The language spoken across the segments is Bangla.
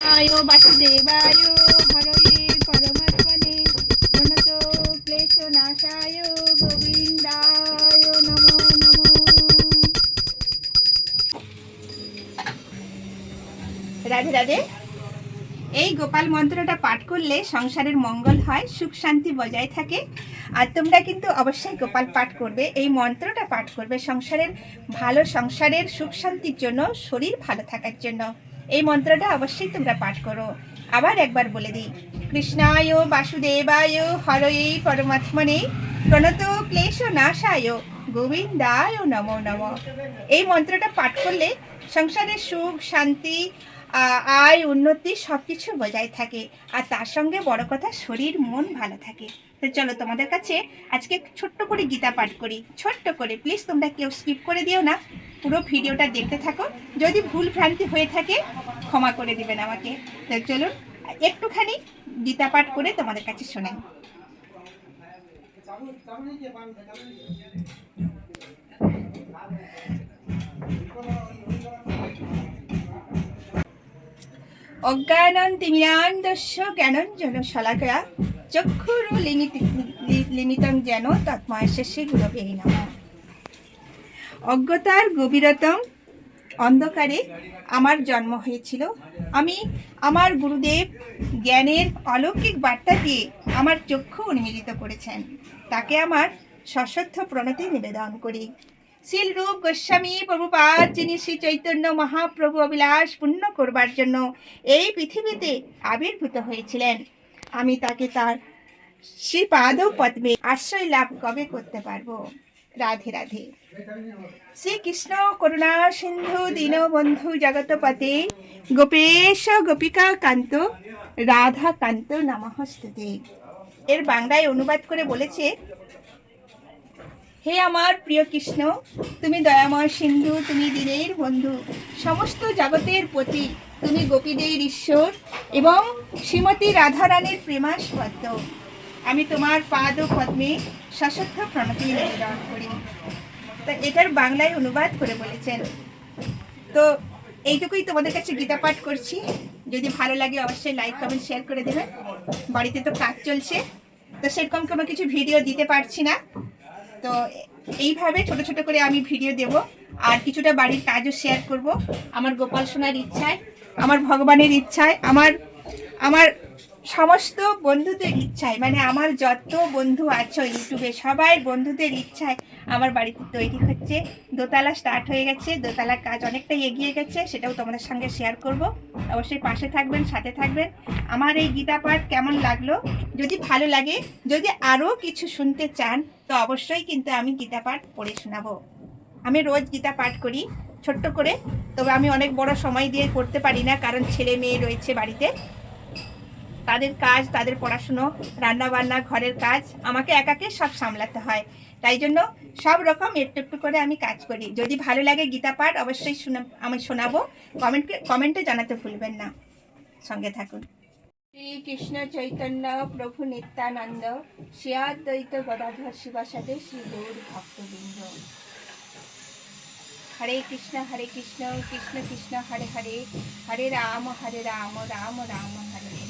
আয় ক্লেশ নাশায়, গোবিন্দায় নমো নমো। রাধে রাধে। এই গোপাল মন্ত্রটা পাঠ করলে সংসারের মঙ্গল হয়, সুখ শান্তি বজায় থাকে। আর তোমরা কিন্তু অবশ্যই গোপাল পাঠ করবে, এই মন্ত্রটা পাঠ করবে সংসারের, ভালো সংসারের সুখ শান্তির জন্য, শরীর ভালো থাকার জন্য। এই মন্ত্রটা অবশ্যই তোমরা পাঠ করো। আবার একবার বলে দিই, কৃষ্ণায় বাসুদেবায় হরয়ে পরমাত্মনে প্রণত ক্লেশ নাশায় গোবিন্দায় নমো নম। এই মন্ত্রটা পাঠ করলে সংসারের সুখ, শান্তি আয়, উন্নতি সব কিছু বজায় থাকে। আর তার সঙ্গে বড় কথা, শরীর, মন ভালো থাকে। তো চলো তোমাদের কাছে আজকে ছোট্ট করে গীতা পাঠ করি। ছোট্ট করে প্লিজ তোমরা কেউ স্কিপ করে দিও না। পুরো ভিডিওটা দেখতে থাকো। যদি ভুল ভ্রান্তি হয়ে থাকে, ক্ষমা করে দিবেন আমাকে। তো চলুন একটুখানি গীতা পাঠ করে তোমাদের কাছে শোনাই। অজ্ঞানন তিমিরান্দস্য জ্ঞানঞ্জন শলাকয়া। চক্ষুরু লিমিত যেন তৎময় শেষে গুরবে নম। অজ্ঞতার গভীরতম অন্ধকারে আমার জন্ম হয়েছিল। আমি আমার গুরুদেব জ্ঞানের অলৌকিক বার্তা দিয়ে আমার চক্ষু উন্মিলিত করেছেন। তাকে আমার সশ্রদ্ধ প্রণতি নিবেদন করি। শিল রূপ গোস্বামী প্রভুপাদ, যিনি শ্রী চৈতন্য মহাপ্রভু অবিলাস পূর্ণ করবার জন্য এই পৃথিবীতে আবির্ভূত হয়েছিলেন। আমি তাকে তার শ্রীপাদ পদ্মে আশ্রয় লাভ কবে করতে পারব? রাধে রাধে। শ্রীকৃষ্ণ করুণা সিন্ধু দীনবন্ধু জগতপতে গোপেশ গোপিকা কান্ত রাধা কান্ত নমস্তুতে। এর বাংলায় অনুবাদ করে বলেছে হে আমার প্রিয় কৃষ্ণ, তুমি দয়াময় সিন্ধু, তুমি দিনের বন্ধু। সমস্ত জগতের প্রতি তুমি গোপীদের ঈশ্বর এবং শ্রীমতী রাধারানীর প্রেমাস্পদ্য আমি তোমার পাদ ও পদ্মে সশক্ত প্রণতি করি। তা এটার বাংলায় অনুবাদ করে বলেছেন। তো এইটুকুই তোমাদের কাছে গীতা পাঠ করছি। যদি ভালো লাগে অবশ্যই লাইক, কমেন্ট, শেয়ার করে দেবেন। বাড়িতে তো কাজ চলছে। তো সেরকম কোনো কিছু ভিডিও দিতে পারছি না। তো এইভাবে ছোট ছোট করে আমি ভিডিও দেব। আর কিছুটা বাড়ির কাজও শেয়ার করব। আমার গোপাল সোনার ইচ্ছায়, আমার ভগবানের ইচ্ছায়, আমার আমার সমস্ত বন্ধুদের ইচ্ছায় মানে আমার যত বন্ধু আছো ইউটিউবে সবাই বন্ধুদের ইচ্ছায় আমার বাড়িতে তৈরি হচ্ছে। দোতলা স্টার্ট হয়ে গেছে, দোতলার কাজ অনেকটাই এগিয়ে গেছে, সেটাও তোমাদের সঙ্গে শেয়ার করব। অবশ্যই পাশে থাকবেন, সাথে থাকবেন। আমার এই গীতা পাঠ কেমন লাগল? যদি ভালো লাগে, যদি আরও কিছু শুনতে চান, তো অবশ্যই কিন্তু আমি গীতা পাঠ পড়ে শোনাবো। আমি রোজ গীতা পাঠ করি, ছোট্ট করে, তবে আমি অনেক বড় সময় দিয়ে করতে পারি না, কারণ ছেলে মেয়ে রয়েছে বাড়িতে। তাদের কাজ, তাদের পড়াশুনো রান্না বান্না ঘরের কাজ আমাকে একাকে সব সামলাতে হয়। তাই জন্য সব রকম একটু একটু করে আমি কাজ করি। যদি ভালো লাগে গীতা পাঠ, অবশ্যই শোনা, আমি শোনাবো। কমেন্টে কমেন্টে জানাতে ভুলবেন না। সঙ্গে থাকুন। শ্রী কৃষ্ণ চৈতন্য প্রভু নিত্যানন্দ শ্রেয়াদ্বৈত গদাধর শিবাসাদে শ্রী গৌর ভক্তবৃন্দ। হরে কৃষ্ণ হরে কৃষ্ণ কৃষ্ণ কৃষ্ণ, হরে হরে। হরে রাম হরে রাম রাম রাম হরে।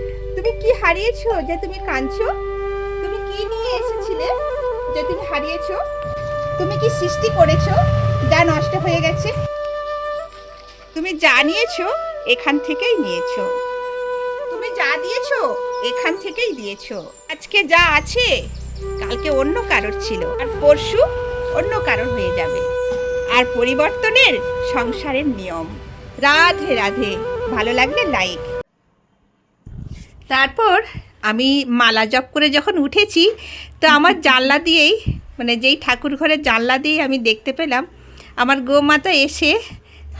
তুমি কি হারিয়েছো যে তুমি কাঁদছো? তুমি কি নিয়ে এসেছিলে যে তুমি হারিয়েছো? তুমি কি সৃষ্টি করেছ যা নষ্ট হয়ে গেছে? তুমি যা নিয়েছো এখান থেকেই নিয়েছো। তুমি যা দিয়েছ এখান থেকেই দিয়েছ। আজকে যা আছে কালকে অন্য কারোর ছিল আর পরশু অন্য কারোর হয়ে যাবে। আর পরিবর্তনের সংসারের নিয়ম। রাধে রাধে। ভালো লাগলে লাইক তারপর আমি মালা জপ করে যখন উঠেছি তো আমার জানলা দিয়েই মানে যেই ঠাকুর ঘরের জানলা দিয়েই আমি দেখতে পেলাম আমার গোমাতা এসে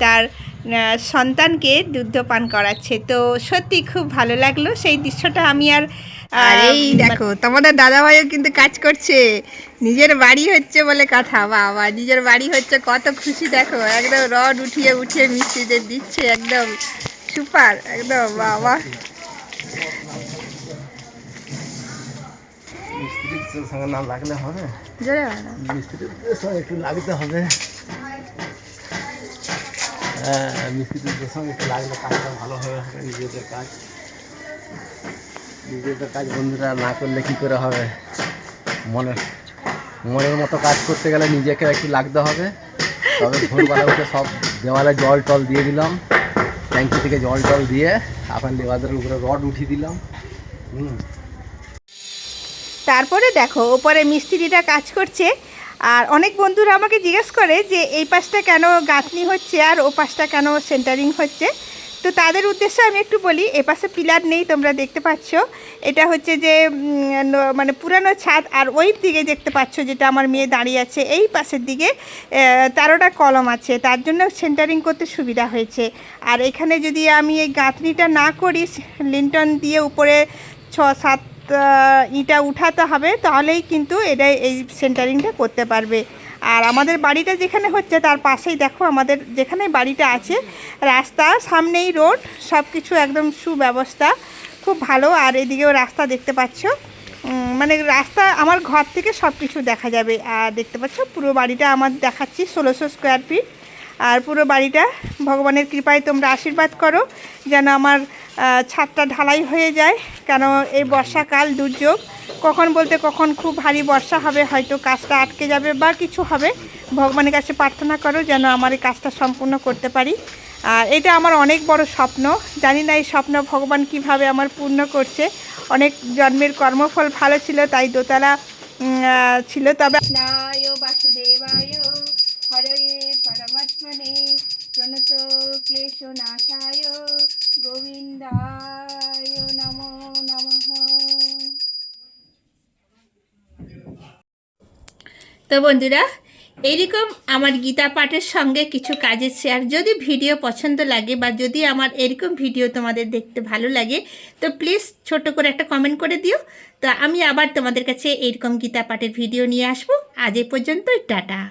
তার সন্তানকে সন্তানকে দুগ্ধপান করাচ্ছে। তো সত্যি খুব ভালো লাগল সেই দৃশ্যটা আমি আর এই দেখো তোমাদের দাদাভাইও কিন্তু কাজ করছে। নিজের বাড়ি হচ্ছে বলে কথা বাবা নিজের বাড়ি হচ্ছে কত খুশি দেখো একদম রড উঠিয়ে উঠিয়ে মিস্ত্রিদের দিচ্ছে একদম সুপার একদম বাবা। মিস্ত্রির সঙ্গে না লাগলে হবে। মিস্ত্রির সঙ্গে একটু লাগতে হবে। হ্যাঁ মিস্ত্রিদের সঙ্গে একটু লাগলে কাজটা ভালো হবে নিজেদের কাজ। নিজেদের কাজ বন্ধুরা না করলে কি করে হবে? মনের মনের মতো কাজ করতে গেলে নিজেকে একটু লাগতে হবে। তবে ভোরবেলা উঠে সব দেওয়ালে জল টল দিয়ে দিলাম। ট্যাঙ্কি থেকে জল টল দিয়ে এখন লেবাদের উপরে রড উঠিয়ে দিলাম। হুম। তারপরে দেখো, ওপরে মিস্ত্রিটা কাজ করছে। আর অনেক বন্ধুরা আমাকে জিজ্ঞেস করে যে, এই পাশটা কেন গাঁথনি হচ্ছে আর ও পাশটা কেন সেন্টারিং হচ্ছে? তো তাদের উদ্দেশ্যে আমি একটু বলি, এ পাশে পিলার নেই তোমরা দেখতে পাচ্ছ। এটা হচ্ছে যে মানে পুরানো ছাদ আর ওই দিকে দেখতে পাচ্ছ যেটা আমার মেয়ে দাঁড়িয়ে আছে। এই পাশের দিকে তেরোটা কলম আছে। তার জন্য সেন্টারিং করতে সুবিধা হয়েছে। আর এখানে যদি আমি এই গাঁথনিটা না করি, লিন্টন দিয়ে উপরে ছ, সাত ইটা উঠাতে হবে, তাহলেই কিন্তু এটা এই সেন্টারিংটা করতে পারবে। আর আমাদের বাড়িটা যেখানে হচ্ছে, তার পাশেই দেখো আমাদের যেখানে বাড়িটা আছে, রাস্তা, সামনেই রোড সব কিছু একদম সুব্যবস্থা, খুব ভালো। আর এদিকেও রাস্তা দেখতে পাচ্ছ। মানে রাস্তা আমার ঘর থেকে সব কিছু দেখা যাবে। আর দেখতে পাচ্ছ পুরো বাড়িটা আমার দেখাচ্ছি, ষোলোশো স্কোয়ার ফিট আর পুরো বাড়িটা ভগবানের কৃপায় তোমরা আশীর্বাদ করো, যেন আমার ছাদটা ঢালাই হয়ে যায়। কেন এই বর্ষাকাল দুর্যোগ, কখন বলতে কখন খুব ভারী বর্ষা হবে, হয়তো কাজটা আটকে যাবে বা কিছু হবে। ভগবানের কাছে প্রার্থনা করো যেন আমার এই কাজটা সম্পূর্ণ করতে পারি। আর এটা আমার অনেক বড় স্বপ্ন। জানি না এই স্বপ্ন ভগবান কীভাবে আমার পূর্ণ করছে। অনেক জন্মের কর্মফল ভালো ছিল, তাই দোতলা ছিল, তবে নায় ক্লেশ নাশায় গোবিন্দায় নমো নমঃ। তো বন্ধুরা এইরকম আমার গীতা পাঠের সঙ্গে কিছু কাজের শেয়ার যদি ভিডিও পছন্দ লাগে বা যদি আমার এরকম ভিডিও তোমাদের দেখতে ভালো লাগে, তো প্লিজ ছোট করে একটা কমেন্ট করে দিও। তো আমি আবার তোমাদের কাছে এরকম গীতা পাঠের ভিডিও নিয়ে আসব। আজ এ পর্যন্তই, টাটা।